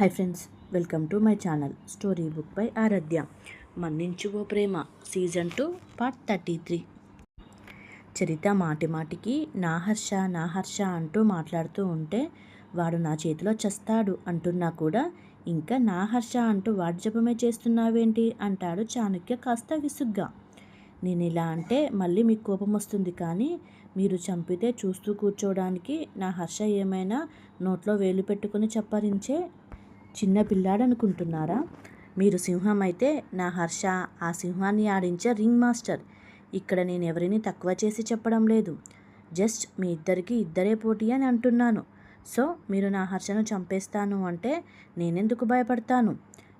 Hi friends welcome to my channel story book by Aaradhya మన్నించు ఓ ప్రేమ season two part thirty three చరిత మాటి మాటికి నా హర్ష నా హర్ష అంటూ మాట్లాడుతూ ఉంటే వాడు నా చేతిలో చస్తాడు అంటున్నా కూడా ఇంకా నా హర్ష అంటూ వాడి జపమే చేస్తున్నావేంటి? అంటాడు చాణక్య కాస్త విసుగ్గా. నేను ఇలా అంటే మళ్ళీ మీకు కోపం వస్తుంది కానీ మీరు చంపితే చూస్తూ కూర్చోవడానికి నా హర్ష ఏమైనా నోట్లో వేలు పెట్టుకుని చప్పరించే చిన్న పిల్లాడనుకుంటున్నారా? మీరు సింహం అయితే నా హర్ష ఆ సింహాన్ని ఆడించే రింగ్ మాస్టర్. ఇక్కడ నేను ఎవరిని తక్కువ చేసి చెప్పడం లేదు. జస్ట్ మీ ఇద్దరికి ఇద్దరే పోటీ అని అంటున్నాను. సో మీరు నా హర్షను చంపేస్తాను అంటే నేనెందుకు భయపడతాను?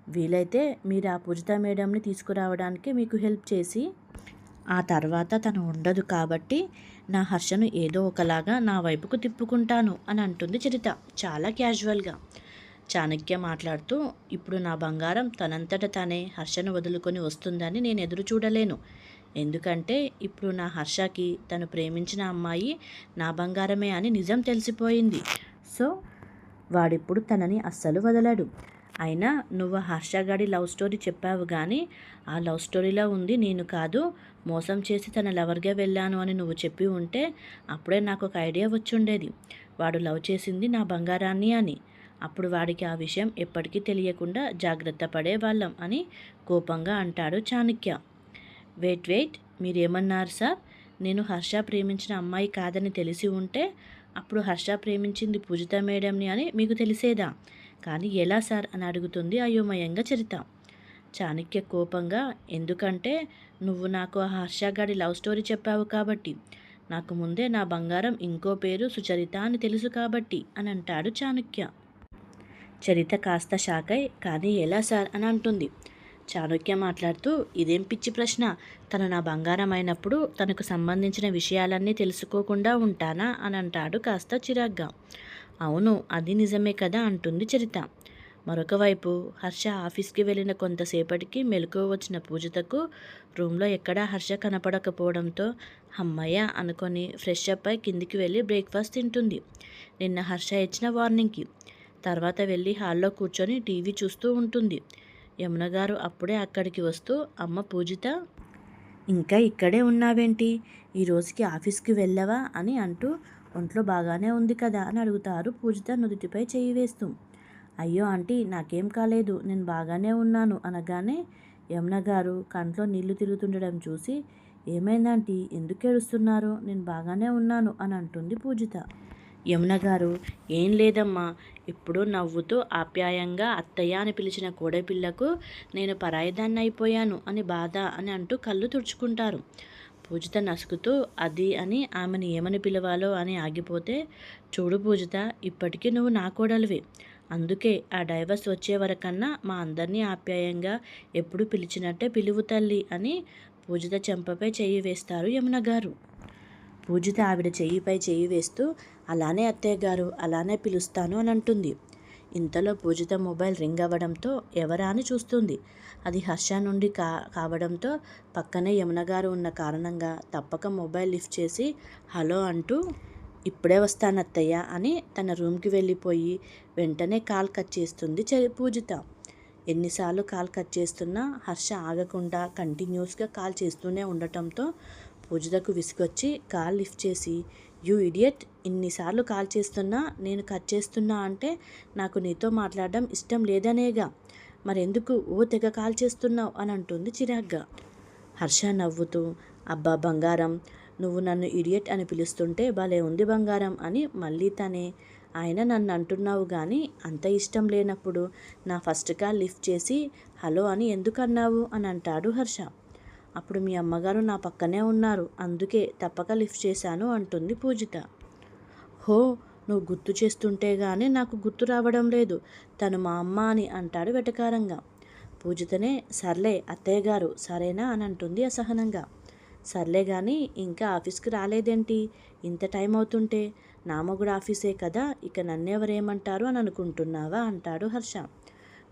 వీలైతే మీరు ఆ పూజిత మేడంని తీసుకురావడానికి మీకు హెల్ప్ చేసి ఆ తర్వాత తను ఉండదు కాబట్టి నా హర్షను ఏదో ఒకలాగా నా వైపుకు తిప్పుకుంటాను అని అంటుంది చరిత చాలా క్యాజువల్గా. చాణక్య మాట్లాడుతూ ఇప్పుడు నా బంగారం తనంతట తానే హర్షను వదులుకొని వస్తుందని నేను ఎదురు చూడలేను. ఎందుకంటే ఇప్పుడు నా హర్షకి తను ప్రేమించిన అమ్మాయి నా బంగారమే అని నిజం తెలిసిపోయింది. సో వాడిప్పుడు తనని అస్సలు వదలడు. అయినా నువ్వు హర్షగాడి లవ్ స్టోరీ చెప్పావు కానీ ఆ లవ్ స్టోరీలో ఉంది నేను కాదు మోసం చేసి తన లవర్గా వెళ్ళాను అని నువ్వు చెప్పి ఉంటే అప్పుడే నాకు ఒక ఐడియా వచ్చుండేది. వాడు లవ్ చేసింది నా బంగారాన్ని అని. అప్పుడు వాడికి ఆ విషయం ఎప్పటికీ తెలియకుండా జాగ్రత్త పడేవాళ్ళం అని కోపంగా అంటాడు చాణక్య. వెయిట్ వెయిట్ మీరేమన్నారు సార్? నేను హర్ష ప్రేమించిన అమ్మాయి కాదని తెలిసి ఉంటే అప్పుడు హర్ష ప్రేమించింది పూజిత మేడంని అని మీకు తెలిసేదా? కానీ ఎలా సార్? అని అడుగుతుంది అయోమయంగా చరిత. చాణక్య కోపంగా ఎందుకంటే నువ్వు నాకు ఆ హర్షగాడి లవ్ స్టోరీ చెప్పావు కాబట్టి నాకు ముందే నా బంగారం ఇంకో పేరు సుచరిత అని తెలుసు కాబట్టి అని అంటాడు చాణక్య. చరిత కాస్త షాక్ కానీ ఎలా సార్ అని అంటుంది. చాణక్య మాట్లాడుతూ ఇదేం పిచ్చి ప్రశ్న? తను నా బంగారం అయినప్పుడు తనకు సంబంధించిన విషయాలన్నీ తెలుసుకోకుండా ఉంటానా? అని అంటాడు కాస్త చిరాగ్గా. అవును అది నిజమే కదా అంటుంది చరిత. మరొక వైపు హర్ష ఆఫీస్కి వెళ్ళిన కొంతసేపటికి మెలకువ వచ్చిన పూజితకు రూమ్లో ఎక్కడా హర్ష కనపడకపోవడంతో అమ్మయ్య అనుకొని ఫ్రెష్ అప్ అయి కిందికి వెళ్ళి బ్రేక్ఫాస్ట్ తింటుంది. నిన్న హర్ష ఇచ్చిన వార్నింగ్కి. తర్వాత వెళ్ళి హాల్లో కూర్చొని టీవీ చూస్తూ ఉంటుంది. యమున గారు అప్పుడే అక్కడికి వస్తూ అమ్మ పూజిత ఇంకా ఇక్కడే ఉన్నావేంటి? ఈ రోజుకి ఆఫీస్కి వెళ్ళావా? అని అంటూ ఒంట్లో బాగానే ఉంది కదా అని అడుగుతారు పూజిత నుదుటిపై చేయి వేస్తూ. అయ్యో ఆంటీ నాకేం కాలేదు నేను బాగానే ఉన్నాను అనగానే యమున గారు కంట్లో నీళ్ళు తిరుగుతుండడం చూసి ఏమైందంటీ ఎందుకు ఏడుస్తున్నారు? నేను బాగానే ఉన్నాను అని అంటుంది పూజిత. యమున గారు ఏం లేదమ్మా. ఇప్పుడు నవ్వుతూ ఆప్యాయంగా అత్తయ్య అని పిలిచిన కోడపిల్లకు నేను పరాయిదాన్ని అయిపోయాను అని బాధ అని అంటూ కళ్ళు తుడుచుకుంటారు. పూజిత నసుకుతూ అది అని ఆమెను ఏమని పిలవాలో అని ఆగిపోతే చూడు పూజిత ఇప్పటికీ నువ్వు నా కోడలివి. అందుకే ఆ డైవర్స్ వచ్చే వరకన్నా మా అందరినీ ఆప్యాయంగా ఎప్పుడు పిలిచినట్టే పిలువు తల్లి అని పూజిత చెంపపై చెయ్యి వేస్తారు యమున గారు. పూజిత ఆవిడ చెయ్యిపై చెయ్యి వేస్తూ అలానే అత్తయ్య గారు అలానే పిలుస్తాను అని అంటుంది. ఇంతలో పూజిత మొబైల్ రింగ్ అవ్వడంతో ఎవరా అని చూస్తుంది. అది హర్ష నుండి కా కావడంతో పక్కనే యమున గారు ఉన్న కారణంగా తప్పక మొబైల్ లిఫ్ట్ చేసి హలో అంటూ ఇప్పుడే వస్తాను అత్తయ్య అని తన రూమ్కి వెళ్ళిపోయి వెంటనే కాల్ కట్ చేస్తుంది చ పూజిత. ఎన్నిసార్లు కాల్ కట్ చేస్తున్నా హర్ష ఆగకుండా కంటిన్యూస్గా కాల్ చేస్తూనే ఉండటంతో పూజితకు విసుగొచ్చి కాల్ లిఫ్ట్ చేసి యూ ఇడియట్ ఇన్నిసార్లు కాల్ చేస్తున్నా నేను కట్ చేస్తున్నా అంటే నాకు నీతో మాట్లాడడం ఇష్టం లేదనేగా. మరెందుకు ఓ తెగ కాల్ చేస్తున్నావు అని అంటుంది చిరాగ్గా. హర్ష నవ్వుతూ అబ్బా బంగారం నువ్వు నన్ను ఇడియట్ అని పిలుస్తుంటే భలే ఉంది బంగారం అని మళ్ళీ తనే. ఆయన నన్ను అంటున్నావు కానీ అంత ఇష్టం లేనప్పుడు నా ఫస్ట్ కాల్ లిఫ్ట్ చేసి హలో అని ఎందుకు అన్నావు అని అంటాడు హర్ష. అప్పుడు మీ అమ్మగారు నా పక్కనే ఉన్నారు. అందుకే తప్పక లిఫ్ట్ చేశాను అంటుంది పూజిత. హో నువ్వు గుర్తు చేస్తుంటే గానీ నాకు గుర్తు రావడం లేదు. తను మా అమ్మ అని అంటాడు వెటకారంగా. పూజితనే సర్లే అత్తయ్య గారు సరేనా అని అంటుంది అసహనంగా. సర్లే కానీ ఇంకా ఆఫీస్కి రాలేదేంటి? ఇంత టైం అవుతుంటే నా మొగుడు ఆఫీసే కదా ఇక నన్నెవరేమంటారు అని అనుకుంటున్నావా? అంటాడు హర్ష.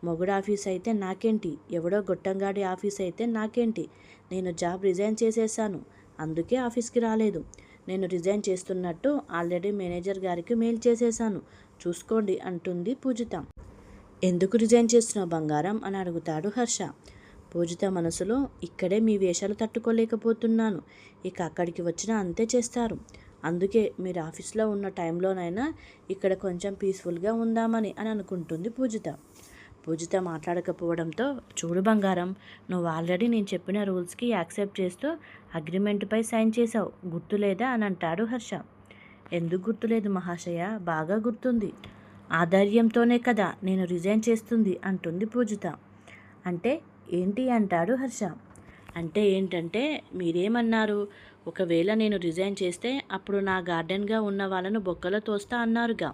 మొగుడు ఆఫీస్ అయితే నాకేంటి? ఎవడో గొట్టంగాడి ఆఫీస్ అయితే నాకేంటి? నేను జాబ్ రిజైన్ చేసేసాను అందుకే ఆఫీస్కి రాలేదు. నేను రిజైన్ చేస్తున్నట్టు ఆల్రెడీ మేనేజర్ గారికి మెయిల్ చేసేసాను చూసుకోండి అంటుంది పూజిత. ఎందుకు రిజైన్ చేస్తున్నావు బంగారం? అని అడుగుతాడు హర్ష. పూజిత మనసులో ఇక్కడే మీ వేషాలు తట్టుకోలేకపోతున్నాను. ఇక అక్కడికి వచ్చినా అంతే చేస్తారు. అందుకే మీరు ఆఫీస్లో ఉన్న టైంలోనైనా ఇక్కడ కొంచెం పీస్ఫుల్గా ఉందామని అని అనుకుంటుంది పూజిత. పూజిత మాట్లాడకపోవడంతో చూడు బంగారం నువ్వు ఆల్రెడీ నేను చెప్పిన రూల్స్కి యాక్సెప్ట్ చేస్తూ అగ్రిమెంట్పై సైన్ చేశావు. గుర్తులేదా అని అంటాడు హర్ష. ఎందుకు గుర్తులేదు మహాశయ? బాగా గుర్తుంది. ఆధార్యంతోనే కదా నేను రిజైన్ చేస్తుంది అంటుంది పూజిత. అంటే ఏంటి? అంటాడు హర్ష. అంటే ఏంటంటే మీరేమన్నారు? ఒకవేళ నేను రిజైన్ చేస్తే అప్పుడు నా గార్డెన్గా ఉన్న వాళ్ళను బొక్కలో తోస్తా అన్నారుగా.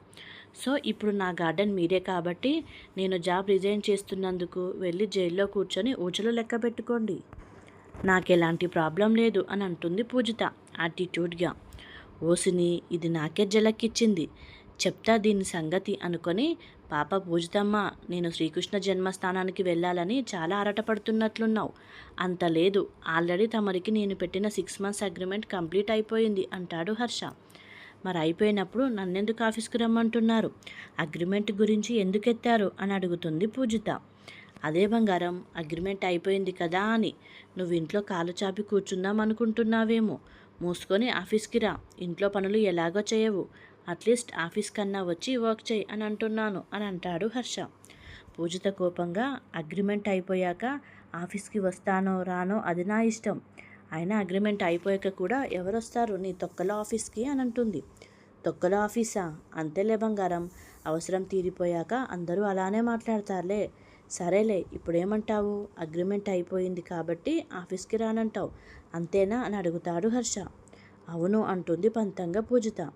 సో ఇప్పుడు నా గార్డెన్ మీరే కాబట్టి నేను జాబ్ రిజైన్ చేస్తున్నందుకు వెళ్ళి జైల్లో కూర్చొని ఊచలు లెక్క పెట్టుకోండి. నాకు ఎలాంటి ప్రాబ్లం లేదు అని అంటుంది పూజిత యాటిట్యూడ్గా ఓసిని ఇది నాకే జలక్కిచ్చింది. చెప్తా దీని సంగతి అనుకొని పాప పూజితమ్మ నేను శ్రీకృష్ణ జన్మస్థానానికి వెళ్ళాలని చాలా ఆరాటపడుతున్నట్లున్నావు. అంత లేదు. ఆల్రెడీ తమరికి నేను పెట్టిన సిక్స్ మంత్స్ అగ్రిమెంట్ కంప్లీట్ అయిపోయింది అంటాడు హర్ష. మరి అయిపోయినప్పుడు నన్నెందుకు ఆఫీస్కి రమ్మంటున్నారు? అగ్రిమెంట్ గురించి ఎందుకు ఎత్తారు అని అడుగుతుంది పూజిత. అదే బంగారం అగ్రిమెంట్ అయిపోయింది కదా అని. నువ్వు ఇంట్లో కాలు చాపి కూర్చుందాం అనుకుంటున్నావేమో. మూసుకొని ఆఫీస్కి రా. ఇంట్లో పనులు ఎలాగో చేయవు. అట్లీస్ట్ ఆఫీస్ కన్నా వచ్చి వర్క్ చేయి అని అంటున్నాను అని అంటాడు హర్ష. పూజిత కోపంగా అగ్రిమెంట్ అయిపోయాక ఆఫీస్కి వస్తానో రానో అది నా ఇష్టం. అయినా అగ్రిమెంట్ అయిపోయాక కూడా ఎవరు వస్తారు నీ తొక్కల ఆఫీస్కి అని అంటుంది. తొక్కల ఆఫీసా? అంతేలే బంగారం. అవసరం తీరిపోయాక అందరూ అలానే మాట్లాడతారులే. సరేలే ఇప్పుడేమంటావు? అగ్రిమెంట్ అయిపోయింది కాబట్టి ఆఫీస్కి రానంటావు. అంతేనా? అని అడుగుతాడు హర్ష. అవును అంటుంది పంతంగా పూజిత.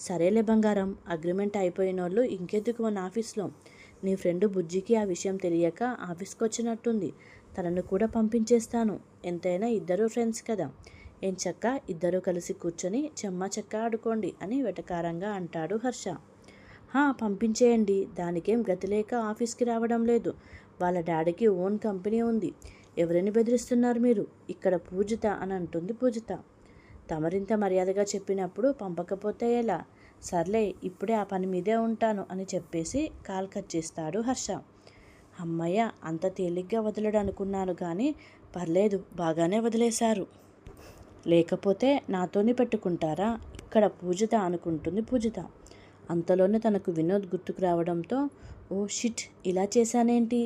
సరేలే బంగారం అగ్రిమెంట్ అయిపోయిన వాళ్ళు ఇంకెందుకు మన ఆఫీస్లో? నీ ఫ్రెండ్ బుజ్జికి ఆ విషయం తెలియక ఆఫీస్కి వచ్చినట్టుంది తనను కూడా పంపించేస్తాను. ఎంతైనా ఇద్దరు ఫ్రెండ్స్ కదా. ఏం చక్క ఇద్దరు కలిసి కూర్చొని చెమ్మ చెక్క ఆడుకోండి అని వెటకారంగా అంటాడు హర్ష. హా పంపించేయండి. దానికేం గతిలేక ఆఫీస్కి రావడం లేదు. వాళ్ళ డాడీకి ఓన్ కంపెనీ ఉంది. ఎవరిని బెదిరిస్తున్నారు మీరు? ఇక్కడ పూజిత అని అంటుంది పూజిత. తమరింత మర్యాదగా చెప్పినప్పుడు పంపకపోతే ఎలా? సర్లే ఇప్పుడే ఆ పని మీదే ఉంటాను అని చెప్పేసి కాల్ కట్ చేస్తాడు హర్ష. అమ్మయ్య అంత తేలిగ్గా వదలడు అనుకున్నాను కానీ పర్లేదు బాగానే వదిలేశారు. లేకపోతే నాతోనే పెట్టుకుంటారా? ఇక్కడ పూజిత అనుకుంటుంది పూజిత. అంతలోనే తనకు వినోద్ గుర్తుకు రావడంతో ఓ షిట్ ఇలా చేశానేంటి?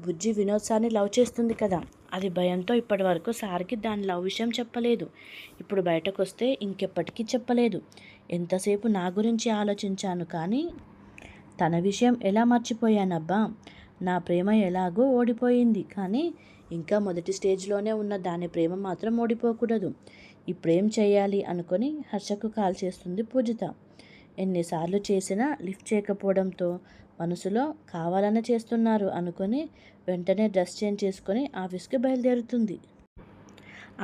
బుజ్జి వినోద్ సార్ని లవ్ చేస్తుంది కదా. అది భయంతో ఇప్పటి వరకు సార్కి దాని లవ్ విషయం చెప్పలేదు. ఇప్పుడు బయటకు వస్తే ఇంకెప్పటికీ చెప్పలేదు. ఎంతసేపు నా గురించి ఆలోచించాను కానీ తన విషయం ఎలా మర్చిపోయానబ్బా? నా ప్రేమ ఎలాగో ఓడిపోయింది కానీ ఇంకా మొదటి స్టేజ్లోనే ఉన్న దాని ప్రేమ మాత్రం ఓడిపోకూడదు. ఇప్పుడేం చేయాలి అనుకొని హర్షకు కాల్ చేస్తుంది పూజిత. ఎన్నిసార్లు చేసినా లిఫ్ట్ చేయకపోవడంతో మనసులో కావాలని చేస్తున్నారు అనుకొని వెంటనే డ్రెస్ చేంజ్ చేసుకొని ఆఫీస్కి బయలుదేరుతుంది.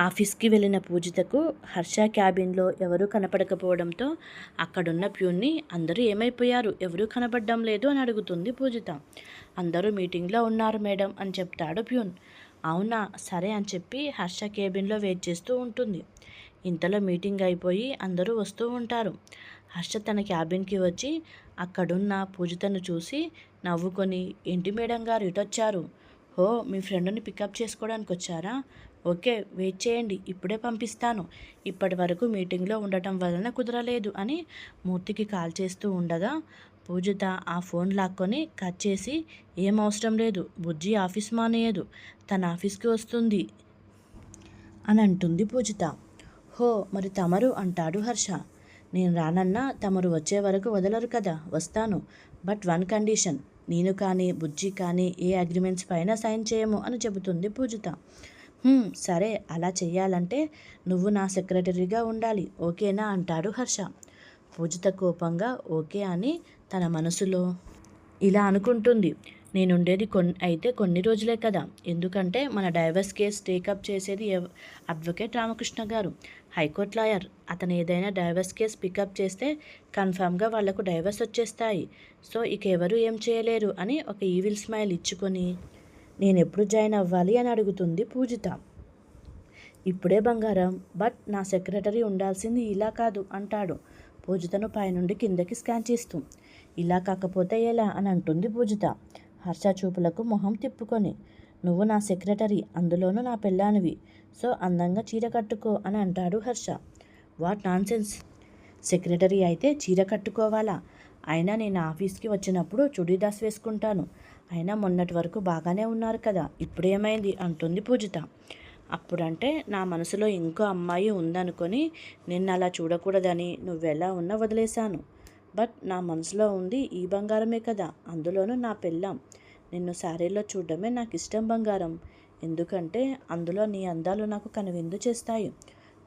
ఆఫీస్కి వెళ్ళిన పూజితకు హర్ష క్యాబిన్లో ఎవరూ కనపడకపోవడంతో అక్కడున్న ప్యూన్ని అందరూ ఏమైపోయారు? ఎవరూ కనపడడం లేదు అని అడుగుతుంది పూజిత. అందరూ మీటింగ్లో ఉన్నారు మేడం అని చెప్తాడు ప్యూన్. అవునా? సరే అని చెప్పి హర్ష కేబిన్లో వెయిట్ చేస్తూ ఉంటుంది. ఇంతలో మీటింగ్ అయిపోయి అందరూ వస్తూ ఉంటారు. హర్ష తన క్యాబిన్కి వచ్చి అక్కడున్న పూజితను చూసి నవ్వుకొని ఇంటి మేడం గారు ఇటొచ్చారు హో మీ ఫ్రెండ్ని పికప్ చేసుకోవడానికి వచ్చారా? ఓకే వెయిట్ చేయండి ఇప్పుడే పంపిస్తాను. ఇప్పటి వరకు మీటింగ్లో ఉండటం వలన కుదరలేదు అని మూర్తికి కాల్ చేస్తూ ఉండగా పూజిత ఆ ఫోన్ లాక్కొని కట్ చేసి ఏం అవసరం లేదు బుజ్జి ఆఫీస్ మానేయదు తన ఆఫీస్కి వస్తుంది అని అంటుంది పూజిత. హో మరి తమరు అంటాడు హర్ష. నేను రానన్నా తమరు వచ్చే వరకు వదలరు కదా వస్తాను. బట్ వన్ కండిషన్ నేను కానీ బుజ్జి కానీ ఏ అగ్రిమెంట్స్ పైన సైన్ చేయము అని చెబుతుంది పూజిత. సరే అలా చెయ్యాలంటే నువ్వు నా సెక్రటరీగా ఉండాలి ఓకేనా? అంటాడు హర్ష. పూజిత కోపంగా ఓకే అని తన మనసులో ఇలా అనుకుంటుంది. నేనుండేది కొన్ని అయితే కొన్ని రోజులే కదా. ఎందుకంటే మన డైవర్స్ కేసు టేకప్ చేసేది అడ్వకేట్ రామకృష్ణ గారు. High court lawyer. అతను ఏదైనా డైవర్స్ కేసు పికప్ చేస్తే కన్ఫామ్గా వాళ్ళకు డైవర్స్ వచ్చేస్తాయి. సో ఇక ఎవరు ఏం చేయలేరు అని ఒక ఈవిల్ స్మైల్ ఇచ్చుకొని నేను ఎప్పుడు జాయిన్ అవ్వాలి అని అడుగుతుంది పూజిత. ఇప్పుడే బంగారం బట్ నా సెక్రటరీ ఉండాల్సింది ఇలా కాదు అంటాడు. పూజితను పైనుండి కిందకి స్కాన్ చేస్తూ ఇలా కాకపోతే ఎలా? అని అంటుంది పూజిత. హర్ష చూపులకు మొహం తిప్పుకొని నువ్వు నా సెక్రటరీ అందులోనూ నా పెళ్ళానివి. సో అందంగా చీర కట్టుకో అని అంటాడు హర్ష. What nonsense? సెక్రటరీ అయితే చీర కట్టుకోవాలా? అయినా నేను ఆఫీస్కి వచ్చినప్పుడు చుడీదాస్ వేసుకుంటాను. అయినా మొన్నటి వరకు బాగానే ఉన్నారు కదా ఇప్పుడేమైంది అంటుంది పూజిత. అప్పుడంటే నా మనసులో ఇంకో అమ్మాయి ఉందనుకొని నిన్ను అలా చూడకూడదని నువ్వెలా ఉన్నా వదిలేశాను. బట్ నా మనసులో ఉంది ఈ బంగారమే కదా అందులోనూ నా పెళ్ళాం. నిన్ను శారీలో చూడడమే నాకు ఇష్టం బంగారం. ఎందుకంటే అందులో నీ అందాలు నాకు కనువిందు చేస్తాయి.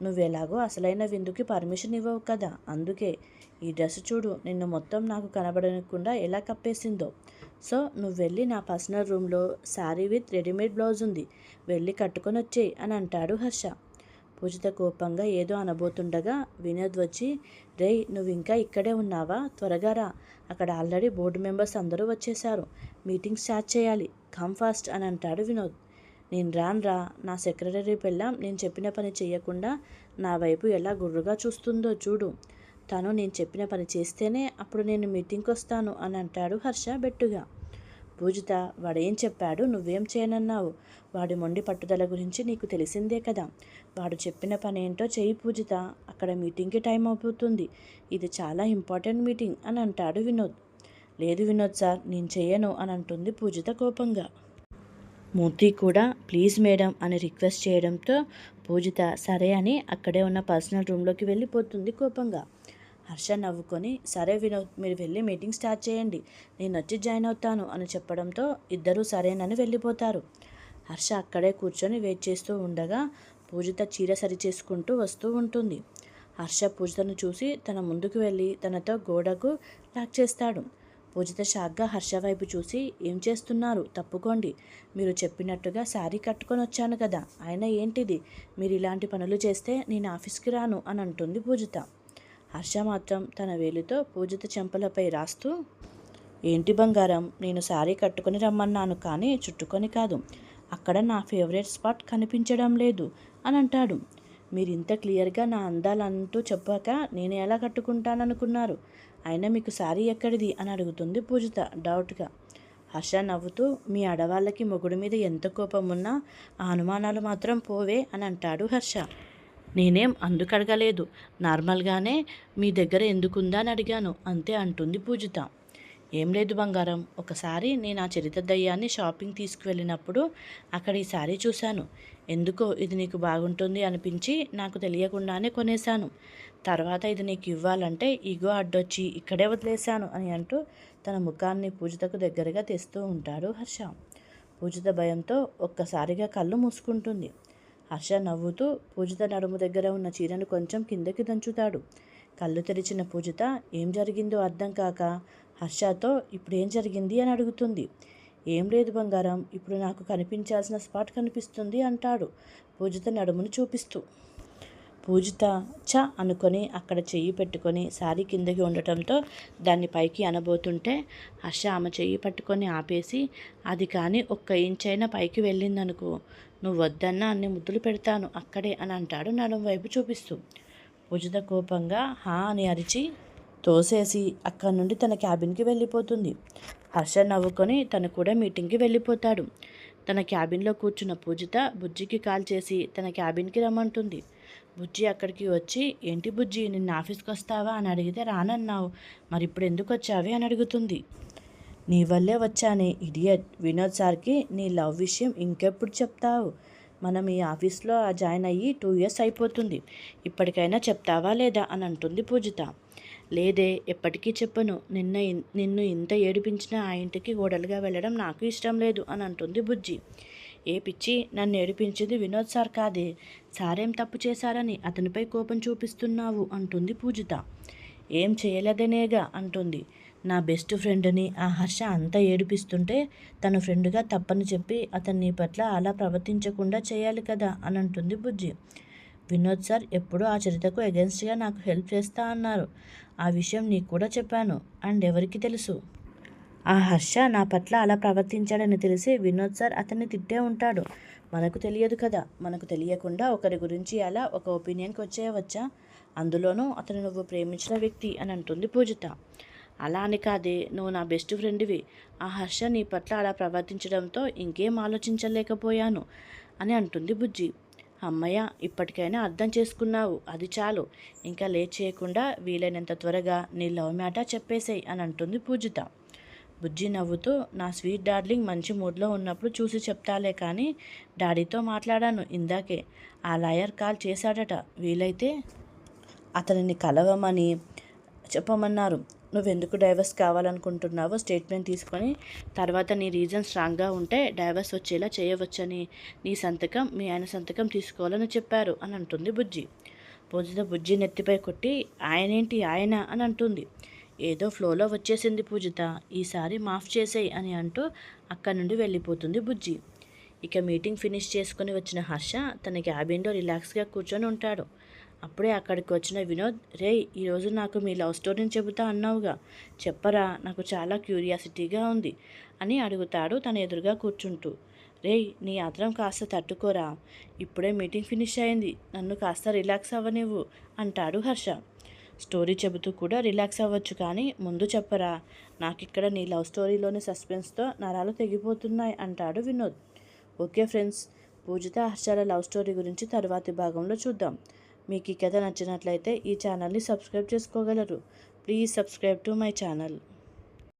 నువ్వెలాగో అసలైన విందుకి పర్మిషన్ ఇవ్వవు కదా అందుకే ఈ డ్రెస్ చూడు నిన్ను మొత్తం నాకు కనబడకుండా ఎలా కప్పేసిందో. సో నువ్వు వెళ్ళి నా పర్సనల్ రూమ్లో శారీ విత్ రెడీమేడ్ బ్లౌజ్ ఉంది వెళ్ళి కట్టుకొని వచ్చేయి అని అంటాడు హర్ష. పూజిత కోపంగా ఏదో అనబోతుండగా వినోద్ వచ్చి రేయ్ నువ్వు ఇంకా ఇక్కడే ఉన్నావా? త్వరగా రా. అక్కడ ఆల్రెడీ బోర్డు మెంబర్స్ అందరూ వచ్చేసారు మీటింగ్ స్టార్ట్ చేయాలి. కమ్ ఫాస్ట్ అని అంటాడు వినోద్. నేను రాను రా. నా సెక్రటరీ పెళ్ళాం. నేను చెప్పిన పని చేయకుండా నా వైపు ఎలా గుర్రుగా చూస్తుందో చూడు. తను నేను చెప్పిన పని చేస్తేనే అప్పుడు నేను మీటింగ్కి వస్తాను అని అంటాడు హర్ష బెట్టుగా. పూజిత వాడేం చెప్పాడు? నువ్వేం చేయనన్నావు? వాడి మొండి పట్టుదల గురించి నీకు తెలిసిందే కదా. వాడు చెప్పిన పని ఏంటో చెయ్యి పూజిత అక్కడ మీటింగ్కి టైం అయిపోతుంది. ఇది చాలా ఇంపార్టెంట్ మీటింగ్ అని అంటాడు వినోద్. లేదు వినోద్ సార్ నేను చేయను అని అంటుంది పూజిత కోపంగా. మూర్తి కూడా ప్లీజ్ మేడం అని రిక్వెస్ట్ చేయడంతో పూజిత సరే అని అక్కడే ఉన్న పర్సనల్ రూమ్లోకి వెళ్ళిపోతుంది కోపంగా. హర్ష నవ్వుకొని సరే వినోద్ మీరు వెళ్ళి మీటింగ్ స్టార్ట్ చేయండి. నేను వచ్చి జాయిన్ అవుతాను అని చెప్పడంతో ఇద్దరూ సరేనని వెళ్ళిపోతారు. హర్ష అక్కడే కూర్చొని వెయిట్ చేస్తూ ఉండగా పూజిత చీర సరి చేసుకుంటూ వస్తూ ఉంటుంది. హర్ష పూజితను చూసి తన ముందుకు వెళ్ళి తనతో గోడకు లాక్ చేస్తాడు. పూజిత షాక్గా హర్ష వైపు చూసి ఏం చేస్తున్నారు? తప్పుకోండి. మీరు చెప్పినట్టుగా శారీ కట్టుకొని వచ్చాను కదా. ఆయన ఏంటిది? మీరు ఇలాంటి పనులు చేస్తే నేను ఆఫీస్కి రాను అని అంటుంది పూజిత. హర్ష మాత్రం తన వేలితో పూజిత చెంపలపై రాస్తూ ఏంటి బంగారం నేను శారీ కట్టుకొని రమ్మన్నాను కానీ చుట్టుకొని కాదు. అక్కడ నా ఫేవరెట్ స్పాట్ కనిపించడం లేదు అని అంటాడు. మీరు ఇంత క్లియర్గా నా అందాలంటూ చెప్పాక నేను ఎలా కట్టుకుంటాననుకున్నారు? అయినా మీకు శారీ ఎక్కడిది? అని అడుగుతుంది పూజిత డౌట్గా. హర్ష నవ్వుతూ మీ ఆడవాళ్ళకి మొగుడు మీద ఎంత కోపం ఉన్నా ఆ అనుమానాలు మాత్రం పోవే అని అంటాడు హర్ష. నేనేం అందుకడగలేదు. నార్మల్గానే మీ దగ్గర ఎందుకుందా అని అడిగాను. అంతే అంటుంది పూజిత. ఏం లేదు బంగారం. ఒకసారి నేను ఆ చరిత్ర దయ్యాన్ని షాపింగ్ తీసుకువెళ్ళినప్పుడు అక్కడ ఈ శారీ చూశాను. ఎందుకో ఇది నీకు బాగుంటుంది అనిపించి నాకు తెలియకుండానే కొనేశాను. తర్వాత ఇది నీకు ఇవ్వాలంటే ఇగో అడ్డొచ్చి ఇక్కడే వదిలేశాను అని అంటూ తన ముఖాన్ని పూజితకు దగ్గరగా తెస్తూ ఉంటాడు హర్ష. పూజిత భయంతో ఒక్కసారిగా కళ్ళు మూసుకుంటుంది. హర్ష నవ్వుతూ పూజిత నడుము దగ్గర ఉన్న చీరను కొంచెం కిందకి దంచుతాడు. కళ్ళు తెరిచిన పూజిత ఏం జరిగిందో అర్థం కాక హర్షతో ఇప్పుడేం జరిగింది అని అడుగుతుంది. ఏం లేదు బంగారం ఇప్పుడు నాకు కనిపించాల్సిన స్పాట్ కనిపిస్తుంది అంటాడు పూజిత నడుమును చూపిస్తూ. పూజిత చ అనుకొని అక్కడ చెయ్యి పెట్టుకొని శారీ కిందకి ఉండటంతో దాన్ని పైకి అనబోతుంటే హర్ష ఆమె చెయ్యి పట్టుకొని ఆపేసి అది కానీ ఒక్క ఇంచైనా పైకి వెళ్ళిందనుకో నువ్వు వద్దన్నా అన్ని ముద్దులు పెడతాను అక్కడే అని అంటాడు నడుం వైపు చూపిస్తూ. పూజిత కోపంగా హా అని అరిచి తోసేసి అక్కడి నుండి తన క్యాబిన్కి వెళ్ళిపోతుంది. హర్ష నవ్వుకొని తను కూడా మీటింగ్కి వెళ్ళిపోతాడు. తన క్యాబిన్లో కూర్చున్న పూజిత బుజ్జికి కాల్ చేసి తన క్యాబిన్కి రమ్మంటుంది. బుజ్జి అక్కడికి వచ్చి ఏంటి బుజ్జి నిన్న ఆఫీస్కి వస్తావా? అని అడిగితే రానన్నావు. మరి ఇప్పుడు ఎందుకు వచ్చావి? అని అడుగుతుంది. నీ వల్లే వచ్చానే ఇడియట్. వినోద్ సార్కి నీ లవ్ విషయం ఇంకెప్పుడు చెప్తావు? మనం ఈ ఆఫీస్లో జాయిన్ అయ్యి టూ ఇయర్స్ అయిపోతుంది. ఇప్పటికైనా చెప్తావా లేదా? అని అంటుంది పూజిత. లేదే ఎప్పటికీ చెప్పను. నిన్న నిన్ను ఇంత ఏడిపించిన ఆ ఇంటికి గోడలుగా వెళ్ళడం నాకు ఇష్టం లేదు అని అంటుంది బుజ్జి. ఏ పిచ్చి నన్ను ఏడిపించింది వినోద్ సార్ కాదే. సారేం తప్పు చేశారని అతనిపై కోపం చూపిస్తున్నావు అంటుంది పూజిత. ఏం చేయలేదనేగా అంటుంది. నా బెస్ట్ ఫ్రెండ్ని ఆ హర్ష అంత ఏడిపిస్తుంటే తన ఫ్రెండ్గా తప్పని చెప్పి అతన్ని పట్ల అలా ప్రవర్తించకుండా చేయాలి కదా అని అంటుంది బుజ్జి. వినోద్ సార్ ఎప్పుడూ ఆ చరితకు అగెన్స్ట్గా నాకు హెల్ప్ చేస్తా అన్నారు. ఆ విషయం నీకు కూడా చెప్పాను. అండ్ ఎవరికి తెలుసు? ఆ హర్ష నా పట్ల అలా ప్రవర్తించాడని తెలిసి వినోద్ సార్ అతన్ని తిట్టే ఉంటాడు. మనకు తెలియదు కదా. మనకు తెలియకుండా ఒకరి గురించి అలా ఒక ఒపీనియన్కి వచ్చేయవచ్చా? అందులోనూ అతను నువ్వు ప్రేమించిన వ్యక్తి అని అంటుంది పూజిత. అలా అని కాదే. నువ్వు నా బెస్ట్ ఫ్రెండ్వి. ఆ హర్ష నీ పట్ల అలా ప్రవర్తించడంతో ఇంకేం ఆలోచించలేకపోయాను అని అంటుంది బుజ్జి. అమ్మయ్య ఇప్పటికైనా అర్థం చేసుకున్నావు. అది చాలు. ఇంకా లేట్ చేయకుండా వీలైనంత త్వరగా నీ లవ్ మ్యాటర్ చెప్పేసేయ్ అని అంటుంది పూజిత. బుజ్జి నవ్వుతూ నా స్వీట్ డార్లింగ్ మంచి మూడ్లో ఉన్నప్పుడు చూసి చెప్తాలే కానీ డాడీతో మాట్లాడాను ఇందాకే. ఆ లాయర్ కాల్ చేశాడట. వీలైతే అతనిని కలవమని చెప్పమన్నారు. నువ్వెందుకు డైవర్స్ కావాలనుకుంటున్నావో స్టేట్మెంట్ తీసుకొని తర్వాత నీ రీజన్ స్ట్రాంగ్గా ఉంటే డైవర్స్ వచ్చేలా చేయవచ్చని నీ సంతకం మీ ఆయన సంతకం తీసుకోవాలని చెప్పారు అని అంటుంది బుజ్జి. పూజిత బుజ్జి నెత్తిపై కొట్టి ఆయనేంటి ఆయన అని అంటుంది. ఏదో ఫ్లోలో వచ్చేసింది పూజిత. ఈసారి మాఫ్ చేసేయి అని అంటూ అక్కడి నుండి వెళ్ళిపోతుంది బుజ్జి. ఇక మీటింగ్ ఫినిష్ చేసుకుని వచ్చిన హర్ష తన క్యాబిన్లో రిలాక్స్గా కూర్చొని ఉంటాడు. అప్పుడే అక్కడికి వచ్చిన వినోద్ రే ఈరోజు నాకు మీ లవ్ స్టోరీని చెబుతా అన్నావుగా. చెప్పరా నాకు చాలా క్యూరియాసిటీగా ఉంది అని అడుగుతాడు తన ఎదురుగా కూర్చుంటూ. రే నీ ఆత్రం కాస్త తట్టుకోరా. ఇప్పుడే మీటింగ్ ఫినిష్ అయింది. నన్ను కాస్త రిలాక్స్ అవ్వనివ్వు అంటాడు హర్ష. స్టోరీ చెబుతూ కూడా రిలాక్స్ అవ్వచ్చు కానీ ముందు చెప్పరా? నాకు ఇక్కడ నీ లవ్ స్టోరీలోని సస్పెన్స్తో నరాలు తెగిపోతున్నాయి అంటాడు వినోద్. ఓకే ఫ్రెండ్స్ పూజిత హర్షాల లవ్ స్టోరీ గురించి తర్వాతి భాగంలో చూద్దాం. మీకు ఈ కథ నచ్చినట్లయితే ఈ ఛానల్ని సబ్స్క్రైబ్ చేసుకోగలరు. Please subscribe to my channel.